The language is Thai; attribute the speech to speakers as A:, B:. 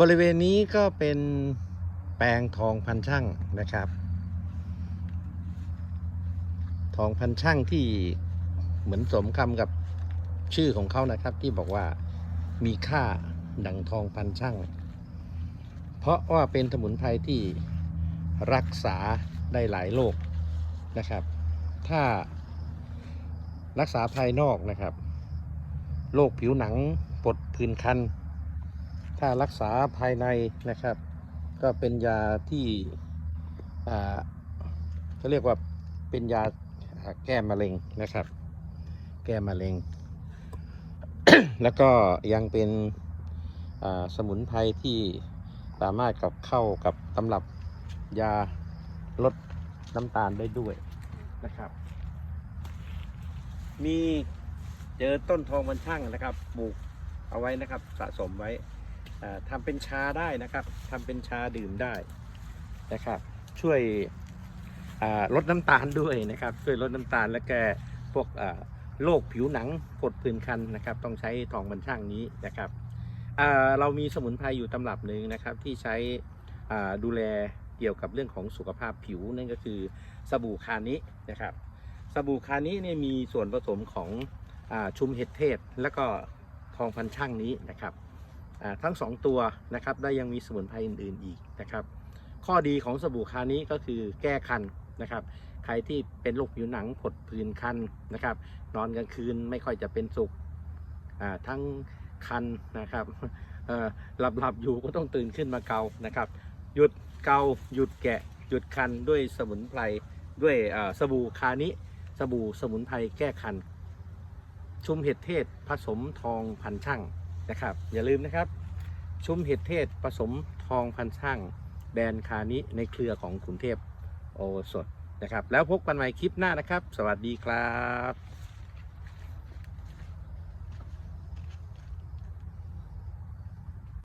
A: บริเวณนี้ก็เป็นแปลงทองพันช่างนะครับ ทองพันช่างที่เหมือนสมคำกับชื่อของเขานะครับ ที่บอกว่ามีค่าดังทองพันช่าง เพราะว่าเป็นสมุนไพรที่รักษาได้หลายโรคนะครับ ถ้ารักษาภายนอกนะครับ โรคผิวหนังปดผื่นคัน ถ้ารักษาภายในนะครับ ก็เป็นยาที่เขาเรียกว่าเป็นยาแก้มะเร็งนะครับ แก้มะเร็ง แล้วก็ยังเป็นสมุนไพรที่สามารถกับเข้ากับตำรับยาลดน้ำตาลได้ด้วยนะครับ มีเจอต้นทองมันช่างนะครับปลูกเอาไว้นะครับสะสมไว้ อ่าทำเป็นชาได้นะครับทำเป็นชาดื่มได้นะครับ ช่วยลดน้ำตาลด้วยนะครับ ช่วยลดน้ำตาลและแก้พวกอ่โรคผิวหนังกดผื่นคันนะครับ ต้องใช้ทองบันช่างนี้นะครับเรามีสมุนไพรอยู่ตำรับหนึ่งนะครับ ที่ใช้ดูแลเกี่ยวกับเรื่องของสุขภาพผิวนั่นก็คือสบู่คานินะครับ สบู่คานิเนี่ยมีส่วนผสมของอชุมเห็ดเทศ และก็ทองพันช่างนี้นะครับ ทั้ง 2 ตัวนะครับและยังมีสมุนไพรอื่นๆอีกนะครับ ข้อดีของสบู่คานี้ก็คือแก้คันนะครับ ใครที่เป็นโรคผิวหนังผดผื่นคันนะครับ นอนกลางคืนไม่ค่อยจะเป็นสุขทั้งคันนะครับหลับหลับๆอยู่ก็ต้องตื่นขึ้นมาเกานะครับ หยุดเกาหยุดแกะ หยุดคันด้วยสมุนไพรด้วยสบู่คานิสบู่สมุนไพรแก้คัน ชุมเห็ดเทศผสมทองพันช่าง นะครับ อย่าลืมนะครับ ชุมเห็ดเทศผสมทองพันช่างแบรนด์คานิในเครือของขุนเทพโอสดนะครับ แล้วพบกันใหม่คลิปหน้านะครับ สวัสดีครับ